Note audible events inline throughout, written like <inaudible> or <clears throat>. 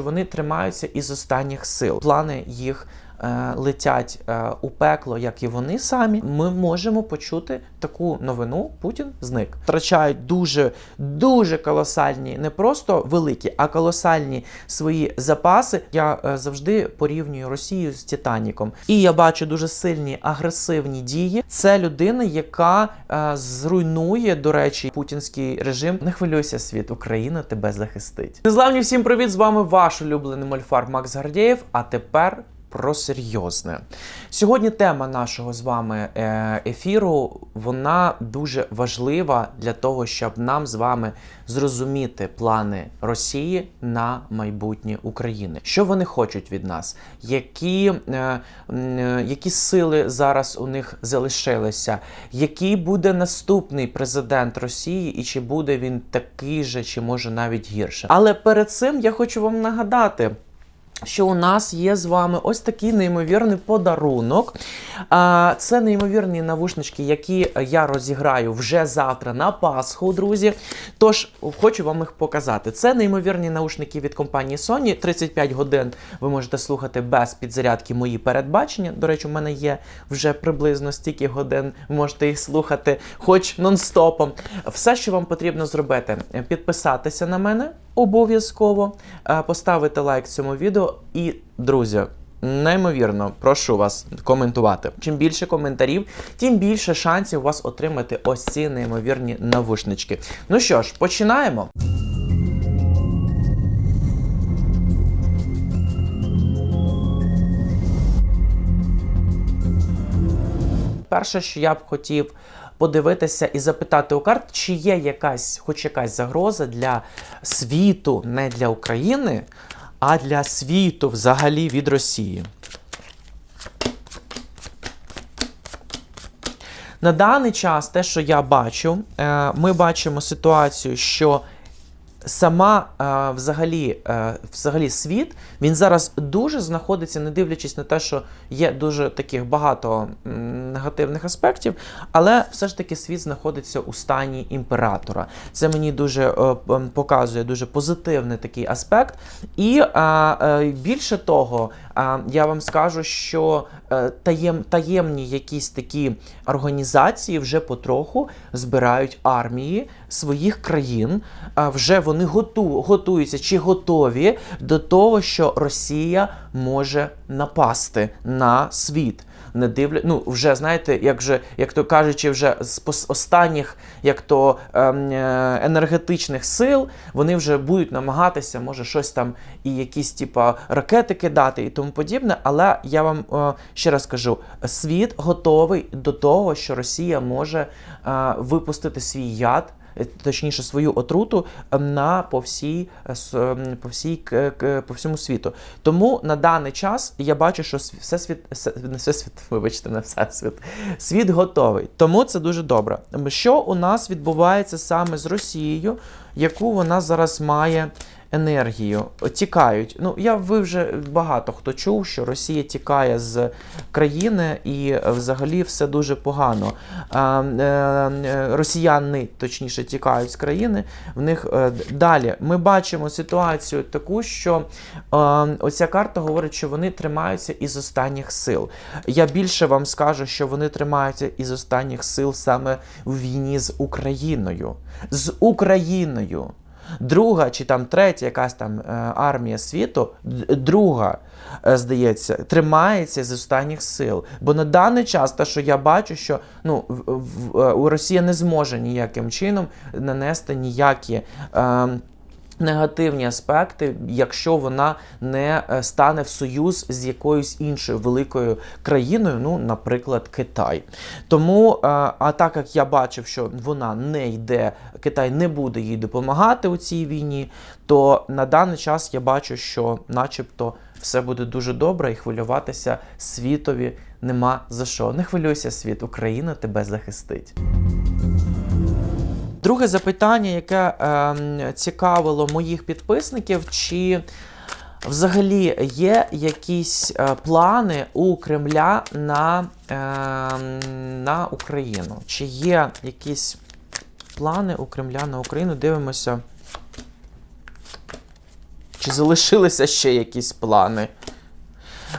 Вони тримаються із останніх сил. Плани їх летять е, у пекло, як і вони самі. Ми можемо почути таку новину. Путін зник. Втрачають дуже дуже колосальні, не просто великі, а колосальні свої запаси. Я е, завжди порівнюю Росію з Титаніком. І я бачу дуже сильні агресивні дії. Це людина, яка е, зруйнує, до речі, путінський режим. Не хвилюйся, світ, Україна тебе захистить. Незламні всім привіт! З вами ваш улюблений мольфар Макс Гардєєв. А тепер. Про серйозне сьогодні. Тема нашого з вами е, ефіру вона дуже важлива для того, щоб нам з вами зрозуміти плани Росії на майбутнє України. Що вони хочуть від нас? Які, е, е, які сили зараз у них залишилися? Який буде наступний президент Росії, і чи буде він такий же, чи може навіть гірше? Але перед цим я хочу вам нагадати що у нас є з вами ось такий неймовірний подарунок. Це неймовірні навушнички, які я розіграю вже завтра на Пасху, друзі. Тож хочу вам їх показати. Це неймовірні наушники від компанії Sony. 35 годин ви можете слухати без підзарядки мої передбачення. До речі, у мене є вже приблизно стільки годин. Ви можете їх слухати, хоч нон-стопом. Все, що вам потрібно зробити, підписатися на мене обов'язково, е, поставити лайк цьому відео і, друзі. Неймовірно, прошу вас коментувати. Чим більше коментарів, тим більше шансів у вас отримати ось ці неймовірні навушнички. Ну що ж, починаємо. Перше, що я б хотів подивитися і запитати у карт, чи є якась, хоч якась загроза для світу, не для України, а для світу взагалі від Росії. На даний час, те, що я бачу, е, ми бачимо ситуацію, що сама а, взагалі, а, взагалі світ він зараз дуже знаходиться, не дивлячись на те, що є дуже таких багато негативних аспектів, але все ж таки світ знаходиться у стані імператора. Це мені дуже а, показує дуже позитивний такий аспект. І а, а, більше того, е, я вам скажу, що е, таєм, таємні якісь такі організації вже потроху збирають армії своїх країн. Вже вони готу, готуються чи готові до того, що Росія може напасти на світ. Не дивля... ну, вже знаєте, як же, як то кажучи, вже з останніх, як то ем, е, енергетичних сил, вони вже будуть намагатися, може, щось там і якісь типа ракети кидати і тому подібне. Але я вам е, ще раз кажу: світ готовий до того, що Росія може е, випустити свій яд. Е, Точніше, свою отруту е, на по всій е, ем, по всій по всьому світу. Тому на даний час я бачу, що сві- всесвіт, всесвіт, <laughs> вибачте, не всесвіт, світ готовий. Тому це дуже добре. Що у нас відбувається саме з Росією, яку вона зараз має енергію? Тікають. Ну я ви вже багато хто чув, що Росія тікає з країни і взагалі все дуже погано. Е, е, росіяни, точніше, тікають з країни. В них е, далі ми бачимо ситуацію таку, що оця карта говорить, що вони тримаються із останніх сил. Я більше вам скажу, що вони тримаються із останніх сил саме в війні з Україною. З Україною. Друга чи там третя якась там е, армія світу, друга, е, здається, тримається з останніх сил. Бо на даний час, те, що я бачу, що ну, в, в, е, у Росія не зможе ніяким чином нанести ніякі. Е, Негативні аспекти, якщо вона не е, стане в союз з якоюсь іншою великою країною, ну, наприклад, Китай. Тому, е, а так як я бачив, що вона не йде, Китай не буде їй допомагати у цій війні, то на даний час я бачу, що, начебто, все буде дуже добре і хвилюватися світові нема за що. Не хвилюйся, світ, Україна тебе захистить. Друге запитання, яке ем, цікавило моїх підписників, чи взагалі є якісь е, плани у Кремля на, ем, на Україну? Чи є якісь плани у Кремля на Україну? Дивимося. Чи залишилися ще якісь плани?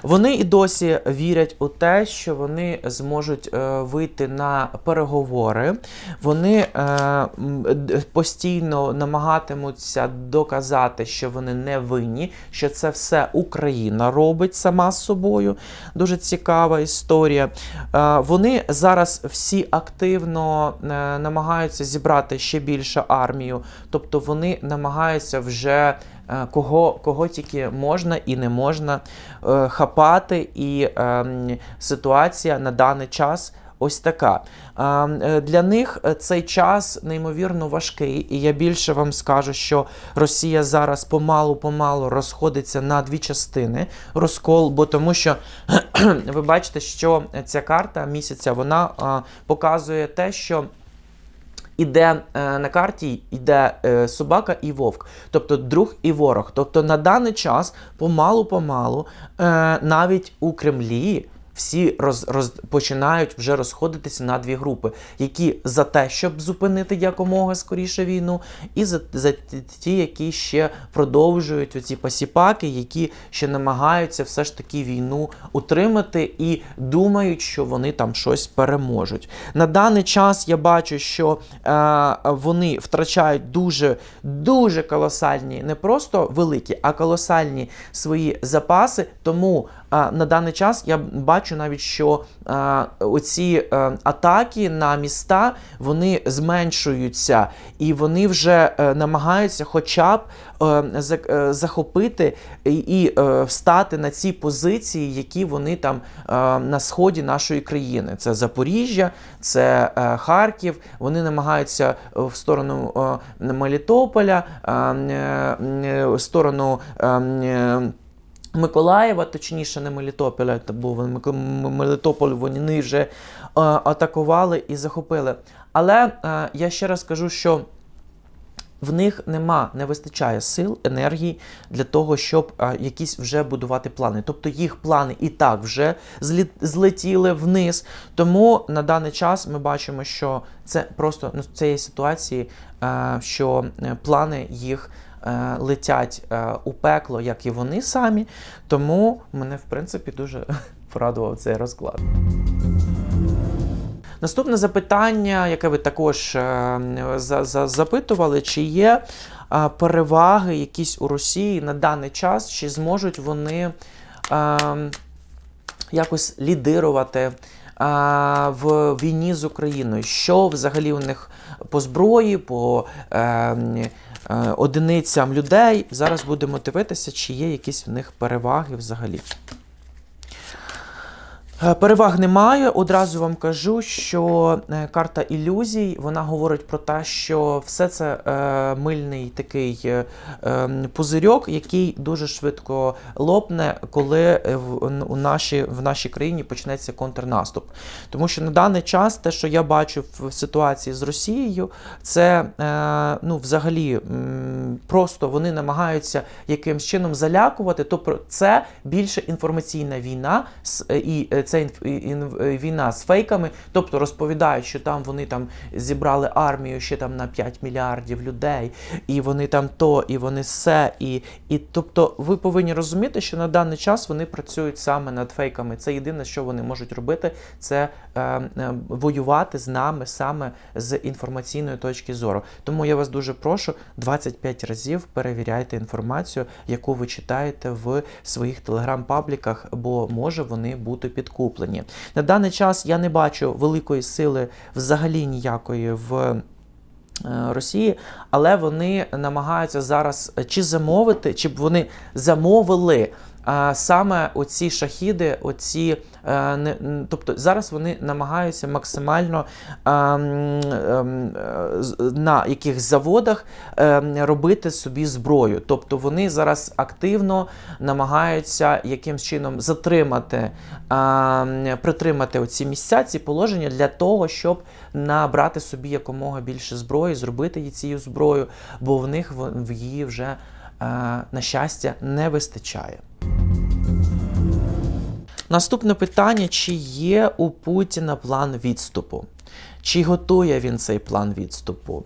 Вони і досі вірять у те, що вони зможуть е, вийти на переговори. Вони е, постійно намагатимуться доказати, що вони не винні, що це все Україна робить сама з собою. Дуже цікава історія. Е, вони зараз всі активно е, намагаються зібрати ще більше армію, тобто вони намагаються вже. Е, Кого, кого тільки можна і не можна е, хапати, і ем, ситуація на даний час ось така. Е, Для них е, цей час неймовірно важкий, і я більше вам скажу, що Росія зараз помалу-помалу розходиться на дві частини розкол, бо тому що <clears throat> ви бачите, що ця карта місяця вона е, показує те, що. Іде е, на карті йде е, собака і вовк, тобто друг і ворог. Тобто на даний час помалу-помалу е, навіть у Кремлі всі роз, роз, починають вже розходитися на дві групи, які за те, щоб зупинити якомога скоріше війну, і за, за ті- які ще продовжують оці посіпаки, які ще намагаються все ж таки війну утримати і думають, що вони там щось переможуть. На даний час я бачу, що е, вони втрачають дуже дуже колосальні, не просто великі, а колосальні свої запаси. Тому на даний час я бачу навіть, що оці е, атаки на міста вони зменшуються, і вони вже е, намагаються, хоча б е, захопити і, встати на ці позиції, які вони там на сході нашої країни. Це Запоріжжя, це Харків. Вони намагаються в сторону Мелітополя, е, в сторону. Миколаєва, точніше, не Мелітополя, та був Мелітополь вони вже е, атакували і захопили. Але е, я ще раз кажу, що в них нема, не вистачає сил, енергії для того, щоб а, якісь вже будувати плани. Тобто їх плани і так вже злетіли вниз. Тому на даний час ми бачимо, що це просто ну, цієї ситуації, е, що е, плани їх. е, Летять е, у пекло, як і вони самі, тому мене в принципі дуже <laughs> порадував цей розклад. Наступне запитання, яке ви також е, за, за, запитували, чи є е, переваги якісь у Росії на даний час, чи зможуть вони е, якось лідирувати в війні з Україною? Що взагалі у них по зброї, по одиницям людей? Зараз будемо дивитися, чи є якісь в них переваги взагалі. Е, Переваг немає. Одразу вам кажу, що е, карта ілюзій вона говорить про те, що все це е, мильний такий е, е, пузирьок, який дуже швидко лопне, коли е, в, у нашій, в нашій країні почнеться контрнаступ. Тому що на даний час те, що я бачу в ситуації з Росією, це е, ну, взагалі просто вони намагаються якимсь чином залякувати. Тобто це більше інформаційна війна і е, це війна з фейками, тобто розповідають, що там вони там зібрали армію ще там на 5 мільярдів людей, і вони там то, і вони все. І, і тобто, ви повинні розуміти, що на даний час вони працюють саме над фейками. Це єдине, що вони можуть робити, це е, е, воювати з нами саме з інформаційної точки зору. Тому я вас дуже прошу 25 разів перевіряйте інформацію, яку ви читаєте в своїх телеграм-пабліках, бо може вони бути підкуплені. На даний час я не бачу великої сили взагалі ніякої в. е, Росії, але вони намагаються зараз е, чи замовити, чи б вони замовили саме оці шахіди, оці, е, не, тобто зараз вони намагаються максимально ем, е, з- на якихось заводах е, робити собі зброю. Тобто вони зараз активно намагаються якимсь чином затримати, притримати оці місця, ці положення для того, щоб набрати собі якомога більше зброї, зробити її цією зброєю, бо в них в в її вже, е, на щастя, не вистачає. Наступне питання: чи є у Путіна план відступу? Чи готує він цей план відступу?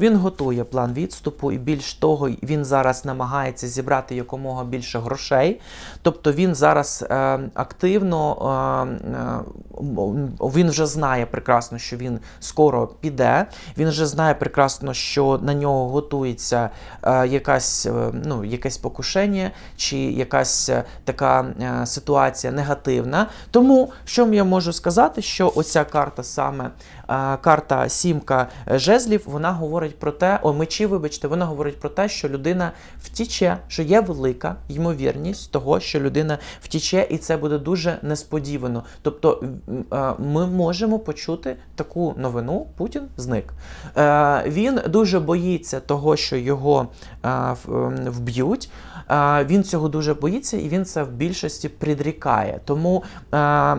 Він готує план відступу, і більш того, він зараз намагається зібрати якомога більше грошей. Тобто він зараз е, активно е, е, він вже знає прекрасно, що він скоро піде. Він вже знає прекрасно, що на нього готується е, якась, е, ну, якесь покушення чи якась е, така е, ситуація негативна. Тому що я можу сказати, що оця карта саме е, карта сімка е, жезлів, вона говорить про те, о, мечі, вибачте, вона говорить про те, що людина втіче, що є велика ймовірність того, що людина втіче, і це буде дуже несподівано. Тобто ми можемо почути таку новину: Путін зник. Е, Він дуже боїться того, що його вб'ють. Е, Він цього дуже боїться, і він це в більшості предрікає. Тому е,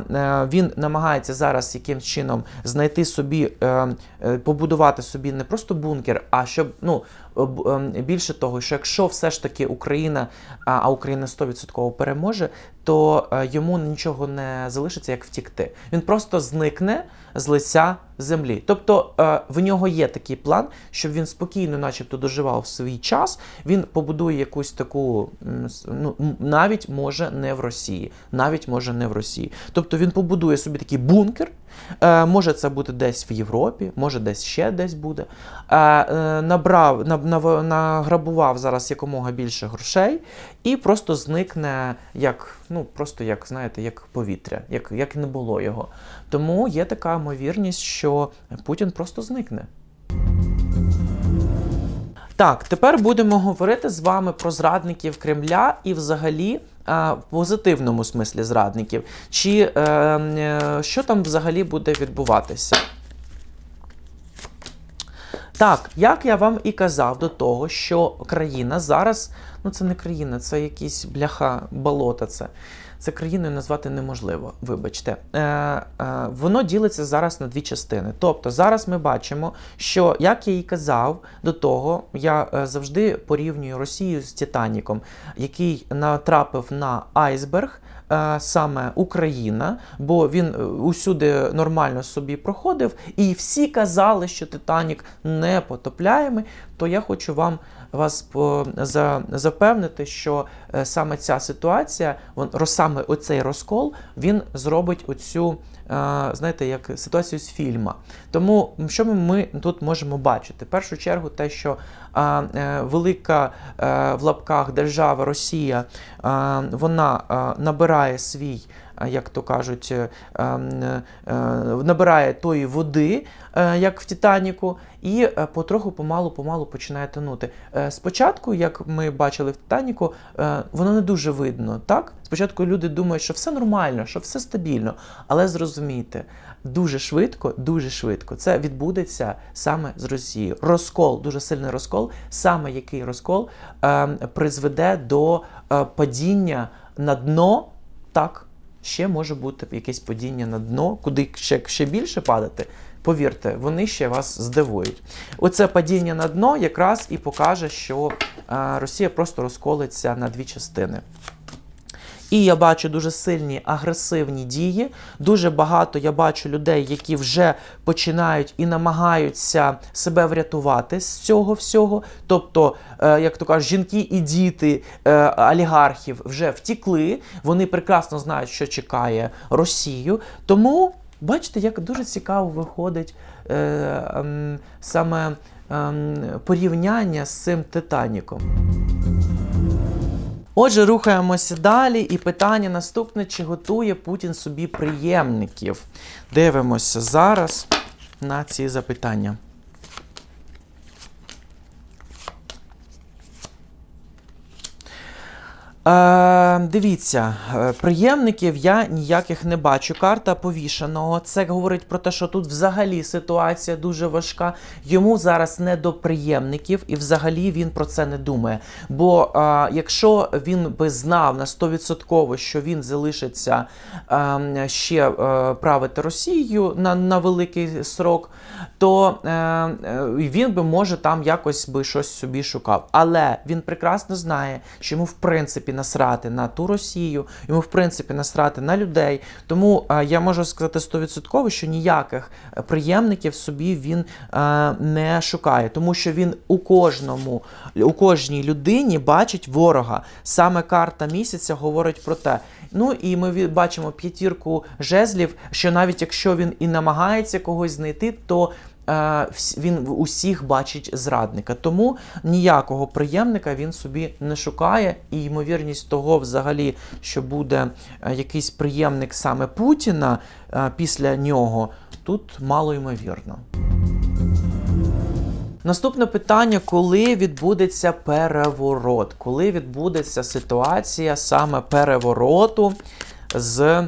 він намагається зараз якимсь чином знайти собі, е, е, побудувати собі не просто бункер, а щоб ну е, б- е, більше того, що якщо все ж таки Україна, а Україна 100% переможе, то е, йому нічого не залишиться, як втікти. Він просто зникне з лиця землі. Тобто е, в нього є такий план, щоб він спокійно, начебто, доживав свій час. Він побудує якусь таку, ну навіть може не в Росії, навіть може не в Росії. Тобто він побудує собі такий бункер. Е, може це бути десь в Європі, може десь ще десь буде. Е, е, набрав, награбував зараз якомога більше грошей і просто зникне як, ну, просто як, знаєте, як повітря, як, як не було його. Тому є така ймовірність, що Путін просто зникне. Так, тепер будемо говорити з вами про зрадників Кремля і взагалі. В позитивному смислі зрадників, чи е, е, що там взагалі буде відбуватися? Так, як я вам і казав до того, що країна зараз, ну це не країна, це якісь бляха болота. Це, це країною назвати неможливо, вибачте. Е, е, воно ділиться зараз на дві частини. Тобто зараз ми бачимо, що, як я і казав до того, я е, завжди порівнюю Росію з Титаніком, який натрапив на айсберг. Е, Саме Україна, бо він е, усюди нормально собі проходив, і всі казали, що Титанік не потопляємий. То я хочу вам вас запевнити, що е, саме ця ситуація, саме оцей розкол, він зробить оцю, е, знаєте, як ситуацію з фільма. Тому що ми, тут можемо бачити? В першу чергу, те, що е, велика в лапках держава Росія, вона набирає свій. Е, Як то кажуть, е, ем, е, набирає тої води, як в Титаніку, і потроху помалу-помалу починає тонути. Спочатку, як ми бачили в Титаніку, воно не дуже видно. Так? Спочатку люди думають, що все нормально, що все стабільно. Але зрозумійте, дуже швидко, дуже швидко це відбудеться саме з Росією. Розкол, дуже сильний розкол, саме який розкол е, призведе до падіння на дно. Так, ще може бути якесь падіння на дно, куди ще, ще більше падати. Повірте, вони ще вас здивують. Оце падіння на дно якраз і покаже, що е, Росія просто розколиться на дві частини. І я бачу дуже сильні агресивні дії. Дуже багато я бачу людей, які вже починають і намагаються себе врятувати з цього всього. Тобто, е, як то кажуть, жінки і діти е, олігархів вже втікли. Вони прекрасно знають, що чекає Росію. Тому бачите, як дуже цікаво виходить е, ем, саме ем, порівняння з цим Титаніком. Отже, рухаємося далі, і питання наступне: чи готує Путін собі приємників? Дивимося зараз на ці запитання. Е, дивіться, е, приємників я ніяких не бачу. Карта повішеного. Це говорить про те, що тут взагалі ситуація дуже важка. Йому зараз не до приємників, і взагалі він про це не думає. Бо е, якщо він би знав на 100%, що він залишиться е, ще е, правити Росією на, на великий срок, то е, е, він би може там якось би щось собі шукав. Але він прекрасно знає, що йому в принципі принципі насрати на ту Росію, йому в принципі насрати на людей. Тому е, я можу сказати стовідсотково, що ніяких е, приємників собі він е, не шукає, тому що він у кожному, у кожній людині бачить ворога. Саме карта місяця говорить про те. Ну і ми бачимо п'ятірку жезлів, що навіть якщо він і намагається когось знайти, то він в усіх бачить зрадника. Тому ніякого приємника він собі не шукає, і ймовірність того, взагалі, що буде е, якийсь приємник саме Путіна е, після нього, тут мало ймовірно. Наступне питання: коли відбудеться переворот? Коли відбудеться ситуація саме перевороту з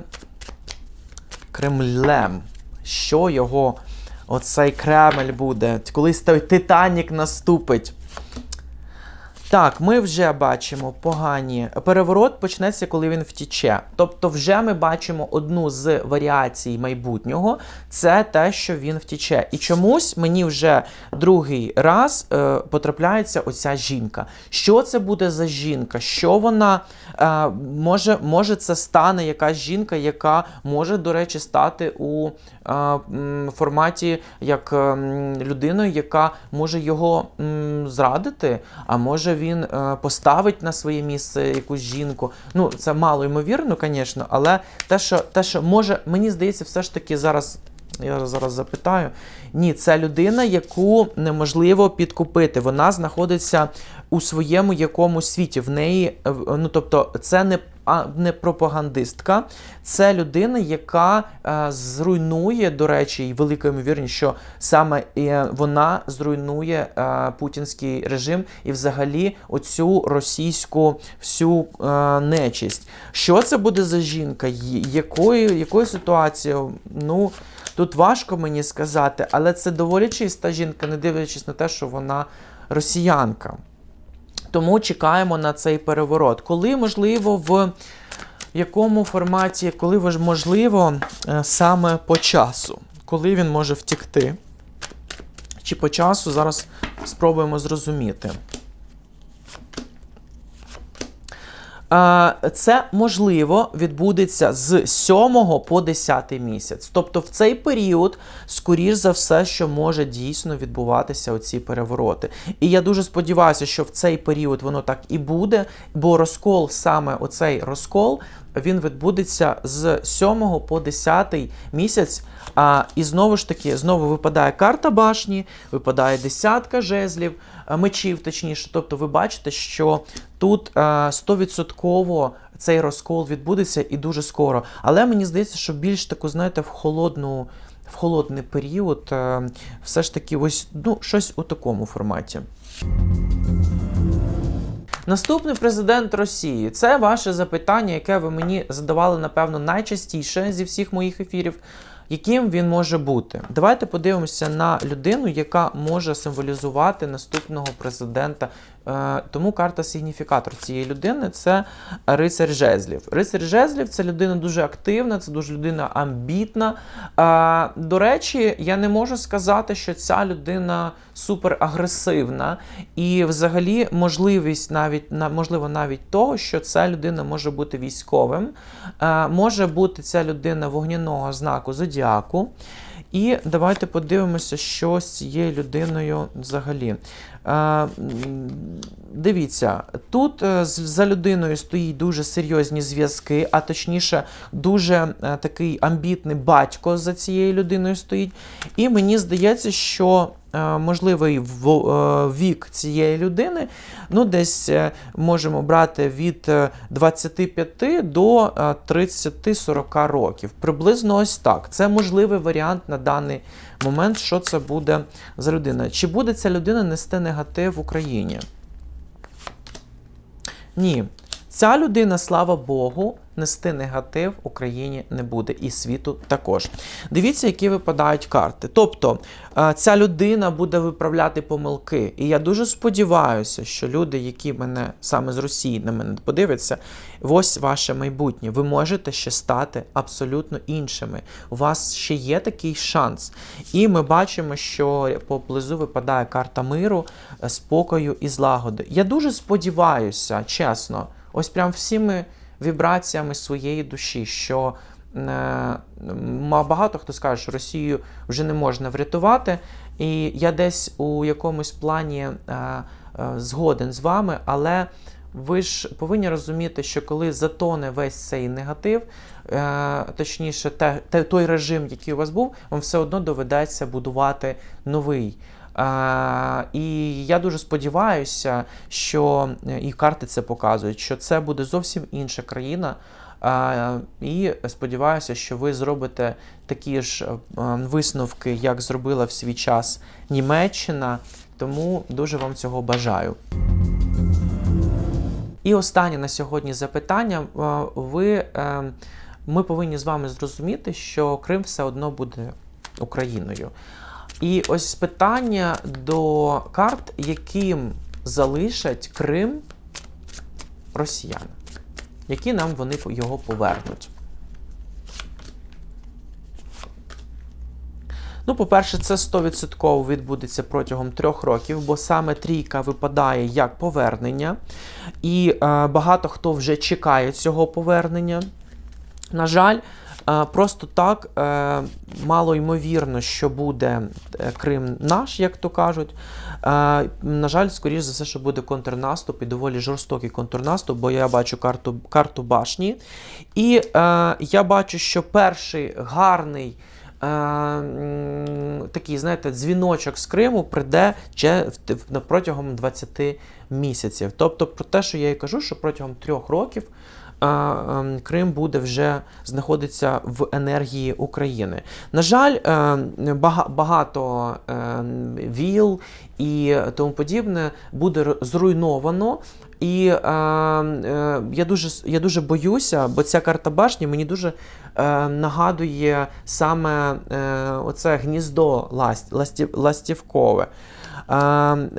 Кремлем? Що його оцей Кремль буде? Колись той Титанік наступить? Так, ми вже бачимо погані. Переворот почнеться, коли він втіче. Тобто, вже ми бачимо одну з варіацій майбутнього. Це те, що він втіче. І чомусь мені вже другий раз е, потрапляється оця жінка. Що це буде за жінка? Що вона е, може, може, це стане якась жінка, яка може, до речі, стати у форматі як ем, людиною, яка може його зрадити, а може він е, поставить на своє місце якусь жінку. Ну, це мало ймовірно, звісно, але те, що, те, що може, мені здається, все ж таки зараз. Я зараз запитаю. Ні, це людина, яку неможливо підкупити. Вона знаходиться у своєму якомусь світі. В неї, е, ну тобто, це не, а, не пропагандистка, це людина, яка е, зруйнує, до речі, і велика ймовірність, що саме е, вона зруйнує е, путінський режим і взагалі оцю російську всю е, нечисть. Що це буде за жінка? Якою, якою ситуацією? Ну. Тут важко мені сказати, але це доволі чиста жінка, не дивлячись на те, що вона росіянка. Тому чекаємо на цей переворот. Коли, можливо, в якому форматі, коли можливо, е, саме по часу, коли він може втікти? Чи по часу зараз спробуємо зрозуміти. Е, Це можливо відбудеться з 7 по 10 місяць. Тобто в цей період, скоріш за все, що може дійсно відбуватися оці перевороти. І я дуже сподіваюся, що в цей період воно так і буде, бо розкол, саме оцей розкол, він відбудеться з 7 по 10 місяць. А, і знову ж таки, знову випадає карта башні, випадає десятка жезлів, мечів, точніше. Тобто, ви бачите, що тут е, 100% цей розкол відбудеться і дуже скоро. Але мені здається, що більш таку, знаєте, в холодну. В холодний період е, все ж таки ось ну, щось у такому форматі. Наступний президент Росії це ваше запитання, яке ви мені задавали, напевно, найчастіше зі всіх моїх ефірів. Яким він може бути? Давайте подивимося на людину, яка може символізувати наступного президента. Е, Тому карта сигніфікатор цієї людини це рицар жезлів. Рицар жезлів це людина дуже активна, це дуже людина амбітна. Е, До речі, я не можу сказати, що ця людина суперагресивна, і взагалі можливість навіть на можливо навіть того, що ця людина може бути військовим, е, може бути ця людина вогняного знаку зодіаку. І давайте подивимося, що з цією людиною взагалі. Е, Дивіться, тут е, за людиною стоїть дуже серйозні зв'язки, а точніше, дуже е, такий амбітний батько за цією людиною стоїть. І мені здається, що можливий е, вік цієї людини, ну, десь е, можемо брати від е, 25 до е, 30-40 років. Приблизно ось так. Це можливий варіант на даний момент, що це буде за людина. Чи буде ця людина нести негатив в Україні? Ні. Ця людина, слава Богу, нести негатив Україні не буде і світу також. Дивіться, які випадають карти. Тобто е, ця людина буде виправляти помилки. І я дуже сподіваюся, що люди, які мене саме з Росії на мене подивляться, ось ваше майбутнє. Ви можете ще стати абсолютно іншими. У вас ще є такий шанс. І ми бачимо, що поблизу випадає карта миру, е, спокою і злагоди. Я дуже сподіваюся, чесно. Ось прям всіми вібраціями своєї душі, що е, багато хто скаже, що Росію вже не можна врятувати. І я десь у якомусь плані е, е, згоден з вами, але ви ж повинні розуміти, що коли затоне весь цей негатив, точніше, той режим, який у вас був, вам все одно доведеться будувати новий. Е, і я дуже сподіваюся, що е, і карти це показують, що це буде зовсім інша країна. Е, І сподіваюся, що ви зробите такі ж е, висновки, як зробила в свій час Німеччина. Тому дуже вам цього бажаю. І останнє на сьогодні запитання. Е, Ви, е, ми повинні з вами зрозуміти, що Крим все одно буде Україною. І ось питання до карт, яким залишать Крим росіяни, які нам вони його повернуть. Ну, по-перше, це 100% відбудеться протягом трьох років, бо саме трійка випадає як повернення, і е, багато хто вже чекає цього повернення. На жаль, просто так е, мало ймовірно, що буде е, Крим наш, як то кажуть. Е, на жаль, скоріш за все, що буде контрнаступ і доволі жорстокий контрнаступ, бо я бачу карту, карту башні. І е, я бачу, що перший гарний. е, Такий, знаєте, дзвіночок з Криму прийде протягом 20 місяців. Тобто, про те, що я і кажу, що протягом трьох років е, Крим буде вже знаходиться в енергії України. На жаль, е, багато е, віл і тому подібне буде зруйновано. І е, е, я, дуже, я дуже боюся, бо ця карта башні мені дуже е, нагадує саме е, оце гніздо ласт, ластів, ластівкове.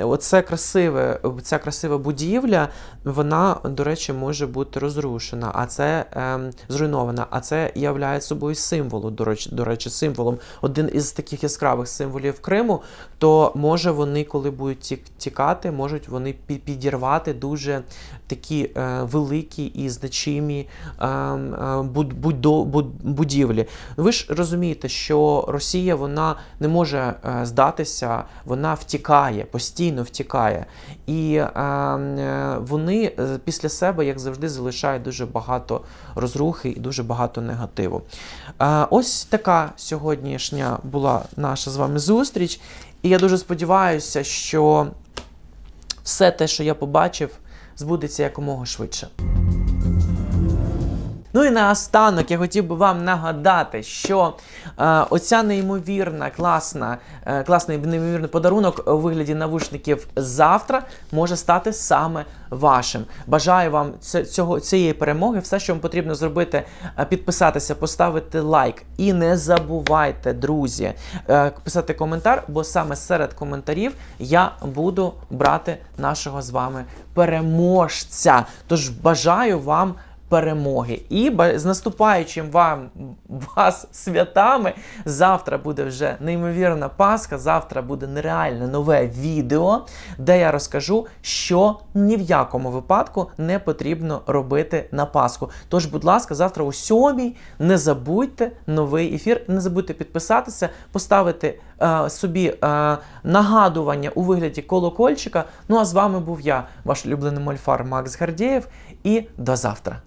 Оце красиве, ця красива будівля, вона, до речі, може бути розрушена, а це е, зруйнована. А це являє собою символом, до речі, до речі, символом. Один із таких яскравих символів Криму, то може вони, коли будуть тік- тікати, можуть вони підірвати дуже такі е, великі і значимі е, е, буд- будівлі. Ви ж розумієте, що Росія вона не може здатися, вона втікає, постійно втікає. І вони після себе, як завжди, залишають дуже багато розрухи і дуже багато негативу. Ось така сьогоднішня була наша з вами зустріч. І я дуже сподіваюся, що все те, що я побачив, збудеться якомога швидше. Ну і наостанок я хотів би вам нагадати, що е, оця неймовірна, класна, е, класний неймовірний подарунок у вигляді навушників завтра може стати саме вашим. Бажаю вам цього, цієї перемоги. Все, що вам потрібно зробити, е, підписатися, поставити лайк. І не забувайте, друзі, е, писати коментар, бо саме серед коментарів я буду брати нашого з вами переможця. Тож бажаю вам перемоги. І з наступаючим вам вас святами. Завтра буде вже неймовірна Пасха. Завтра буде нереальне нове відео, де я розкажу, що ні в якому випадку не потрібно робити на Пасху. Тож, будь ласка, завтра о сьомій не забудьте новий ефір. Не забудьте підписатися, поставити е, собі е, нагадування у вигляді колокольчика. Ну а з вами був я, ваш улюблений мольфар Макс Гардєєв. І до завтра.